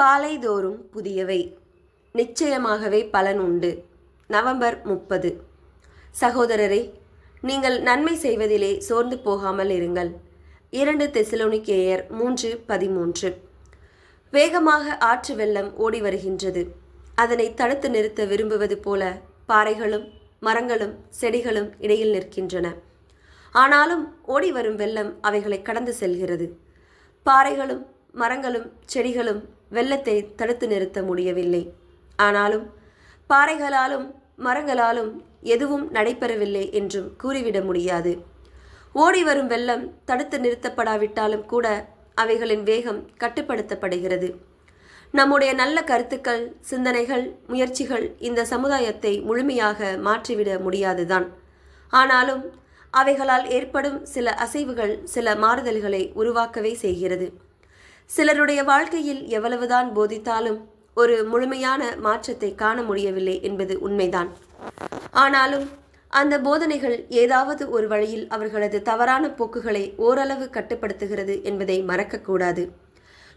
காலைதோறும் புதியவை. நிச்சயமாகவே பலன் உண்டு. நவம்பர் முப்பது. சகோதரரே நீங்கள் நன்மை செய்வதிலே சோர்ந்து போகாமல் இருங்கள். இரண்டு தெசலோனிக்கேயர் மூன்று பதிமூன்று. வேகமாக ஆற்று வெள்ளம் ஓடி வருகின்றது. அதனை தடுத்து நிறுத்த விரும்புவது போல பாறைகளும் மரங்களும் செடிகளும் இடையில் நிற்கின்றன. ஆனாலும் ஓடி வரும் வெள்ளம் அவைகளை கடந்து செல்கிறது. பாறைகளும் மரங்களும் செடிகளும் வெள்ளத்தை தடுத்து நிறுத்த முடியவில்லை. ஆனாலும் பாறைகளாலும் மரங்களாலும் எதுவும் நடைபெறவில்லை என்றும் கூறிவிட முடியாது. ஓடி வரும் வெள்ளம் தடுத்து நிறுத்தப்படாவிட்டாலும் கூட அவைகளின் வேகம் கட்டுப்படுத்தப்படுகிறது. நம்முடைய நல்ல கருத்துக்கள் சிந்தனைகள் முயற்சிகள் இந்த சமுதாயத்தை முழுமையாக மாற்றிவிட முடியாதுதான். ஆனாலும் அவைகளால் ஏற்படும் சில அசைவுகள் சில மாறுதல்களை உருவாக்கவே செய்கிறது. சிலருடைய வாழ்க்கையில் எவ்வளவுதான் போதித்தாலும் ஒரு முழுமையான மாற்றத்தை காண முடியவில்லை என்பது உண்மைதான். ஆனாலும் அந்த போதனைகள் ஏதாவது ஒரு வழியில் அவர்களது தவறான போக்குகளை ஓரளவு கட்டுப்படுத்துகிறது என்பதை மறக்கக்கூடாது.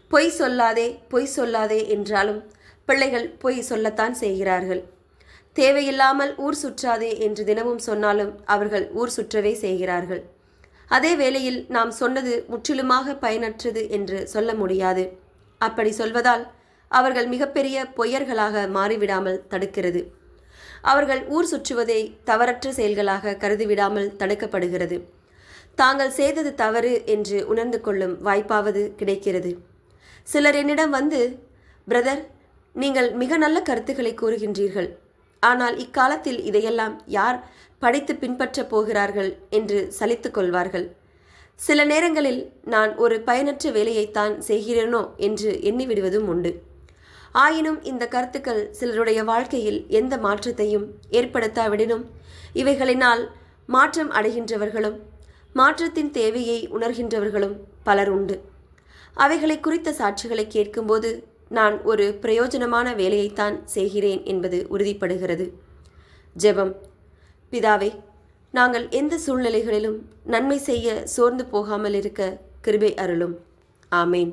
பொய் சொல்லாதே பொய் சொல்லாதே என்றாலும் பிள்ளைகள் பொய் சொல்லத்தான் செய்கிறார்கள். தேவையில்லாமல் ஊர் சுற்றாதே என்று தினமும் சொன்னாலும் அவர்கள் ஊர் சுற்றவே செய்கிறார்கள். அதே வேளையில் நாம் சொன்னது முற்றிலுமாக பயனற்றது என்று சொல்ல முடியாது. அப்படி சொல்வதால் அவர்கள் மிகப்பெரிய பொய்யர்களாக மாறிவிடாமல் தடுக்கிறது. அவர்கள் ஊர் சுற்றுவதை தவறற்ற செயல்களாக கருதிவிடாமல் தடுக்கப்படுகிறது. தாங்கள் செய்தது தவறு என்று உணர்ந்து கொள்ளும் வாய்ப்பாவது கிடைக்கிறது. சிலர் என்னிடம் வந்து பிரதர் நீங்கள் மிக நல்ல கருத்துக்களை கூறுகின்றீர்கள். ஆனால் இக்காலத்தில் இதையெல்லாம் யார் படித்து பின்பற்றப் போகிறார்கள் என்று சலித்துக் கொள்வார்கள். சில நேரங்களில் நான் ஒரு பயனற்ற வேலையைத்தான் செய்கிறேனோ என்று எண்ணிவிடுவதும் உண்டு. ஆயினும் இந்த கருத்துக்கள் சிலருடைய வாழ்க்கையில் எந்த மாற்றத்தையும் ஏற்படுத்தாவிடனும். இவைகளினால் மாற்றம் அடைகின்றவர்களும் மாற்றத்தின் தேவையை உணர்கின்றவர்களும் பலர் உண்டு. அவைகளை குறித்த சாட்சிகளை கேட்கும்போது நான் ஒரு பிரயோஜனமான வேலையைத்தான் செய்கிறேன் என்பது உறுதிப்படுகிறது. ஜெபம். பிதாவே நாங்கள் எந்த சூழ்நிலைகளிலும் நன்மை செய்ய சோர்ந்து போகாமல் இருக்க கிருபை அருளும். ஆமேன்.